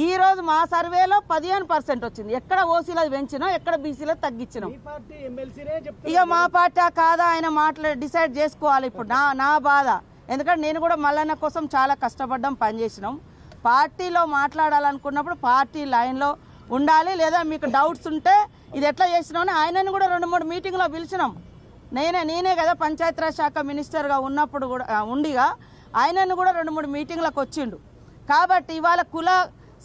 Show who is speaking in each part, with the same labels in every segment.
Speaker 1: ఈ రోజు మా సర్వేలో పదిహేను పర్సెంట్ వచ్చింది. ఎక్కడ ఓసీలో పెంచినాం ఎక్కడ బీసీలో తగ్గించినాం. ఇక మా పార్టీ కాదా ఆయన మాట్లాడి డిసైడ్ చేసుకోవాలి ఇప్పుడు. నా నా బాధ. ఎందుకంటే నేను కూడా మల్లన్న కోసం చాలా కష్టపడ్డాం పనిచేసినాం పార్టీలో మాట్లాడాలనుకున్నప్పుడు పార్టీ లైన్లో ఉండాలి లేదా మీకు డౌట్స్ ఉంటే ఇది ఎట్లా చేసినామని ఆయనని కూడా రెండు మూడు మీటింగ్లో పిలిచినాం. నేనే నేనే కదా పంచాయతీరాజ్ శాఖ మినిస్టర్గా ఉన్నప్పుడు కూడా ఉండిగా ఆయనను కూడా రెండు మూడు మీటింగ్లకు వచ్చిండు. కాబట్టి ఇవాళ కుల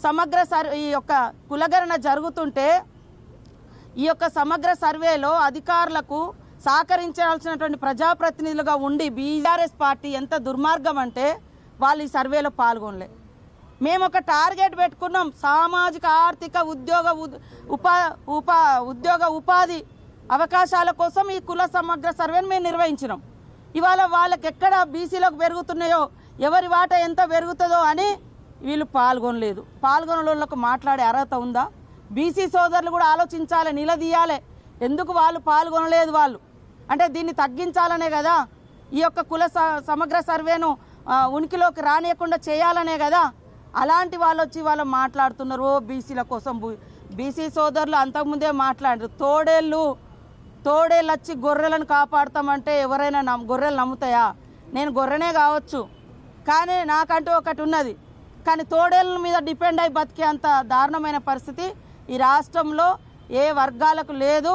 Speaker 1: సమగ్ర సర్ ఈ యొక్క కులగణన జరుగుతుంటే ఈ యొక్క సమగ్ర సర్వేలో అధికారులకు సహకరించాల్సినటువంటి ప్రజాప్రతినిధులుగా ఉండి బీఆర్ఎస్ పార్టీ ఎంత దుర్మార్గం అంటే వాళ్ళు ఈ సర్వేలో పాల్గొనలే. మేము ఒక టార్గెట్ పెట్టుకున్నాం. సామాజిక ఆర్థిక ఉద్యోగ ఉద్- ఉపా ఉపా ఉద్యోగ ఉపాధి అవకాశాల కోసం ఈ కుల సమగ్ర సర్వేను మేము నిర్వహించినాం. ఇవాళ వాళ్ళకి ఎక్కడ బీసీలకు పెరుగుతున్నాయో ఎవరి వాట ఎంత పెరుగుతుందో అని వీళ్ళు పాల్గొనలేదు. పాల్గొనలకు మాట్లాడే అర్హత ఉందా? బీసీ సోదరులు కూడా ఆలోచించాలి నిలదీయాలి. ఎందుకు వాళ్ళు పాల్గొనలేదు వాళ్ళు? అంటే దీన్ని తగ్గించాలనే కదా? ఈ యొక్క కుల స- సమగ్ర సర్వేను ఉనికిలోకి రానియకుండా చేయాలనే కదా? అలాంటి వాళ్ళు వచ్చి వాళ్ళు మాట్లాడుతున్నారు. ఓ బీసీల కోసం బీసీ సోదరులు అంతకుముందే మాట్లాడారు. తోడేళ్ళు తోడేళ్ళు వచ్చి గొర్రెలను కాపాడతామంటే ఎవరైనా నమ్ గొర్రెలు నమ్ముతాయా? నేను గొర్రెనే కావచ్చు. కానీ నాకంటూ ఒకటి ఉన్నది. కానీ తోడేళ్ళ మీద డిపెండ్ అయి బతికే అంత దారుణమైన పరిస్థితి ఈ రాష్ట్రంలో ఏ వర్గాలకు లేదు.